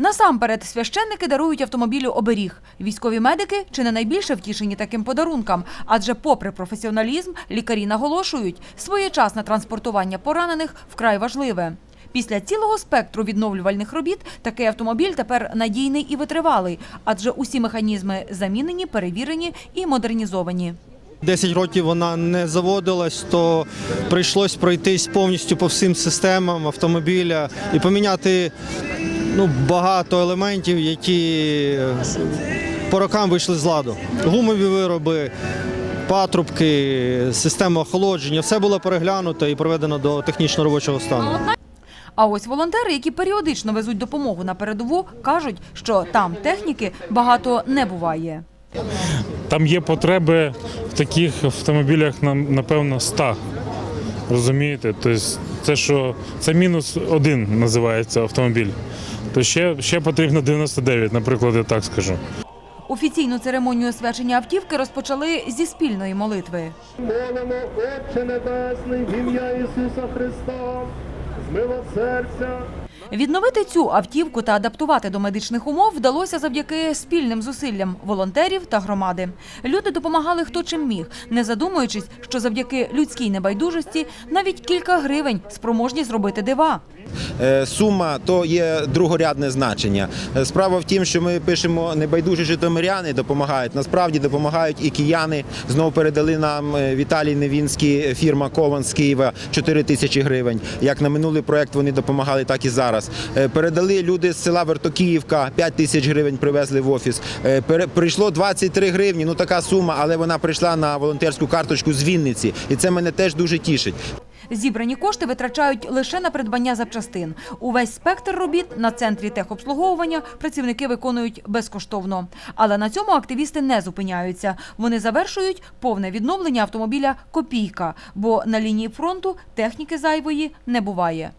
Насамперед, священники дарують автомобілю оберіг. Військові медики чи не найбільше втішені таким подарункам, адже, попри професіоналізм, лікарі наголошують, своєчасне транспортування поранених вкрай важливе. Після цілого спектру відновлювальних робіт такий автомобіль тепер надійний і витривалий, адже усі механізми замінені, перевірені і модернізовані. 10 років вона не заводилась, то прийшлось пройтись повністю по всім системам автомобіля і поміняти ну, багато елементів, які по рокам вийшли з ладу. Гумові вироби, патрубки, система охолодження, все було переглянуто і проведено до технічно робочого стану. А ось волонтери, які періодично везуть допомогу на передову, кажуть, що там техніки багато не буває. Там є потреби в таких автомобілях, нам, напевно, 100. Розумієте? Тобто це що це мінус один називається автомобіль. То ще, ще потрібно 99, наприклад, я так скажу. Офіційну церемонію свячення автівки розпочали зі спільної молитви. Молимо, Отче Небесний, в ім'я Ісуса Христа, з милосердя. Відновити цю автівку та адаптувати до медичних умов вдалося завдяки спільним зусиллям волонтерів та громади. Люди допомагали хто чим міг, не задумуючись, що завдяки людській небайдужості навіть кілька гривень спроможні зробити дива. Е, сума то є другорядне значення. Е, Справа в тім, що ми пишемо небайдужі житомиряни допомагають. Насправді допомагають і кияни. Знову передали нам е, Віталій Невінський, фірма Кован з Києва 4 тисячі гривень. Як на минулий проект вони допомагали, так і зараз. Е, Передали люди з села Вертокіївка 5 тисяч гривень привезли в офіс. Е, Прийшло 23 гривні. Ну така сума, але вона прийшла на волонтерську карточку з Вінниці, і це мене теж дуже тішить. Зібрані кошти витрачають лише на придбання запчастин. Увесь спектр робіт на центрі техобслуговування працівники виконують безкоштовно. Але на цьому активісти не зупиняються. Вони завершують повне відновлення автомобіля копійка, бо на лінії фронту техніки зайвої не буває.